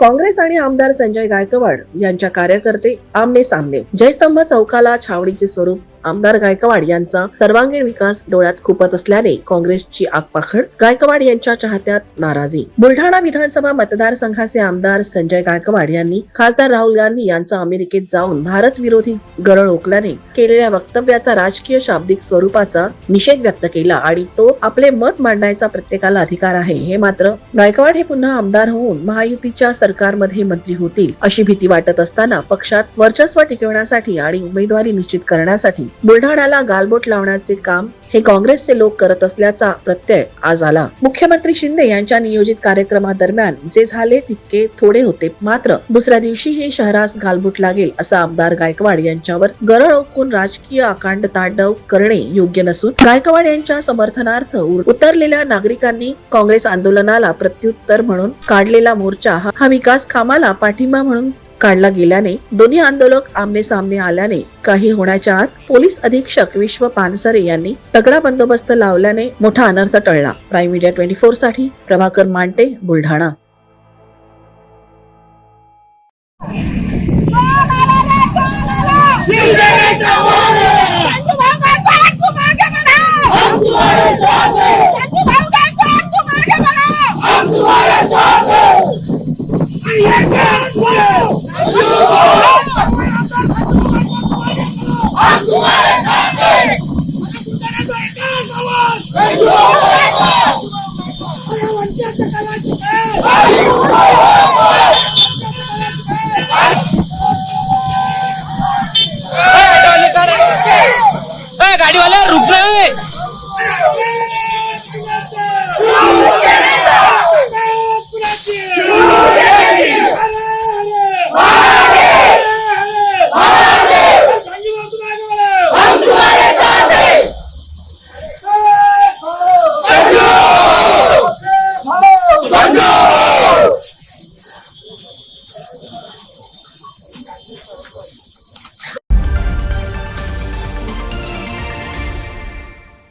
काँग्रेस आणि आमदार संजय गायकवाड यांच्या कार्यकर्ते आमने सामने. जयस्तंभ चौकाला छावणीचे स्वरूप आमदार गायकवाड यांचा सर्वांगीण विकास डोळ्यात खुपत असल्याने काँग्रेसची आगपाखड गायकवाड यांच्या चाहत्यात नाराजी. बुलढाणा विधानसभा मतदारसंघाचे आमदार संजय गायकवाड यांनी खासदार राहुल गांधी यांचा अमेरिकेत जाऊन भारत विरोधी गरळ ओकल्याने केलेल्या वक्तव्याचा राजकीय शाब्दिक स्वरूपाचा निषेध व्यक्त केला आणि तो आपले मत मांडण्याचा प्रत्येकाला अधिकार आहे. हे मात्र गायकवाड हे पुन्हा आमदार होऊन महायुतीच्या सरकारमध्ये मंत्री होतील अशी भीती वाटत असताना पक्षात वर्चस्व टिकवण्यासाठी आणि उमेदवारी निश्चित करण्यासाठी बुलढाण्याला गालबोट लावण्याचे काम हे काँग्रेसचे लोक करत असल्याचा प्रत्यय आज आला. मुख्यमंत्री शिंदे यांच्या नियोजित कार्यक्रमादरम्यान जे झाले तितके थोडे होते. मात्र दुसऱ्या दिवशी हे शहरास गालबोट लागेल असा आमदार गायकवाड यांच्यावर गरळ ओकून राजकीय अकांड तांडव करणे योग्य नसून गायकवाड यांच्या समर्थनार्थ उतरलेल्या नागरिकांनी काँग्रेस आंदोलनाला प्रत्युत्तर म्हणून काढलेला मोर्चा हा- हा विकास कामाला पाठिंबा म्हणून काढला गेल्याने दोन्ही आंदोलक आमने सामने आल्याने काही होण्याच्या आत पोलीस अधीक्षक विश्व पानसरे यांनी तगडा बंदोबस्त लावल्याने मोठा अनर्थ टळला. प्राईम मीडिया ट्वेंटी फोरसाठी प्रभाकर मांटे बुलढाणा. गाडीवाला रुक